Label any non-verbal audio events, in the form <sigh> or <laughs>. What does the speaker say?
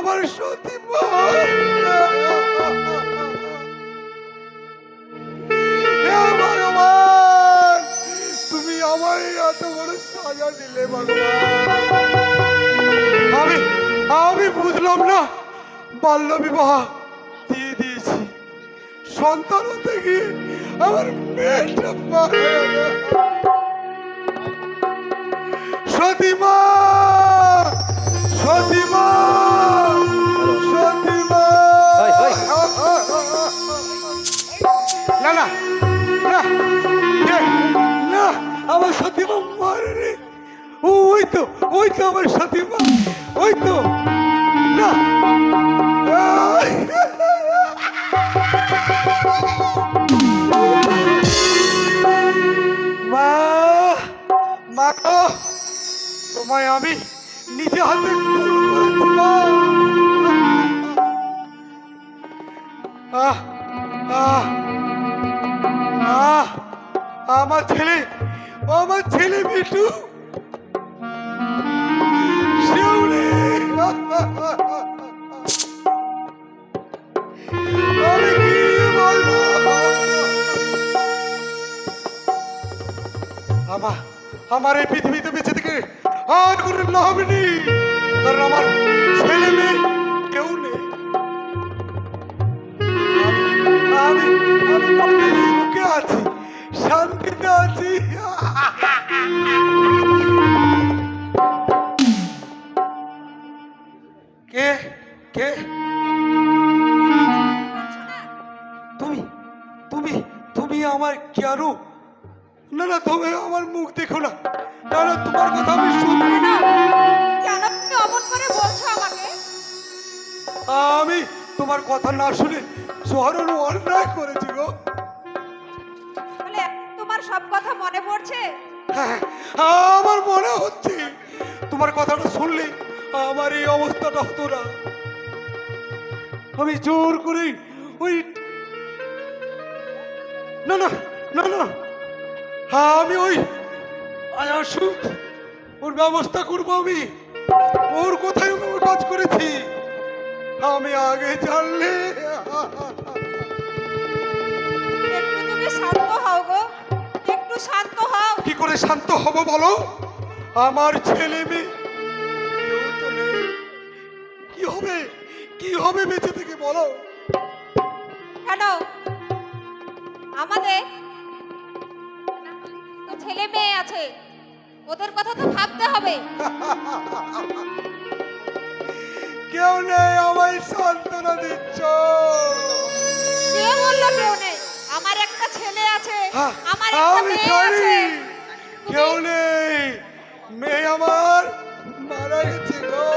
আমার সতী তুমি আমায় এত বড় সাজা দিলে আমি আমি বুঝলাম না বাল্য বিবাহ দিয়ে দিয়েছি। সন্তান হতে গিয়ে আমার মেয়েটা সতীমা না না না এ, না আমার সতীমা মারেনি ওই তো ওই তো আমার সতীমা ওই তো না! মা মা তোমায় আমি নিজে হাতে আমার ছেলে আমার ছেলে মিঠু। আমার আমার এই পৃথিবীতে বেঁচে থেকে আর কোনো লাভ নেই। কারণ আমার ছেলে মেয়ে কেউ নেই। শান্তিতে আছি কে কে তুমি তুমি তুমি আমার কেন না না তুমি আমার মুখ দেখো না। না তোমার কথা আমি শুনব না। কেন তুমি অমন করে বলছো আমাকে? আমি তোমার কথা না শুনে শহরের অন্যায় করেছি গো। সব কথা মনে পড়ছে? হ্যাঁ, আমার মনে হচ্ছে তোমার কথাটা শুনলে আমার এই অবস্থাটা হতো না। আমি জোর করে ওই না না না না। হ্যাঁ আমি ওই আসুক ওর ব্যবস্থা করব আমি। ওর কোথায় কাজ করেছি। আমি আগে জানলে করে শান্ত হব বলো? আমার ছেলে মেয়ে। কি হবে? কি হবে বেঁচে থেকে বলো? কেন? আমাদের তো ছেলে মেয়ে আছে। ওদের কথা তো ভাবতে হবে। <laughs> কেউ নেই আমায় সান্ত্বনা দিচ্ছ। কে বলল কেউ নেই। আমার একটা ছেলে আছে। হ্যাঁ, আমার একটা মেয়ে আছে। কেউ নেই। মেয়ে আমার মারা গেছে গো।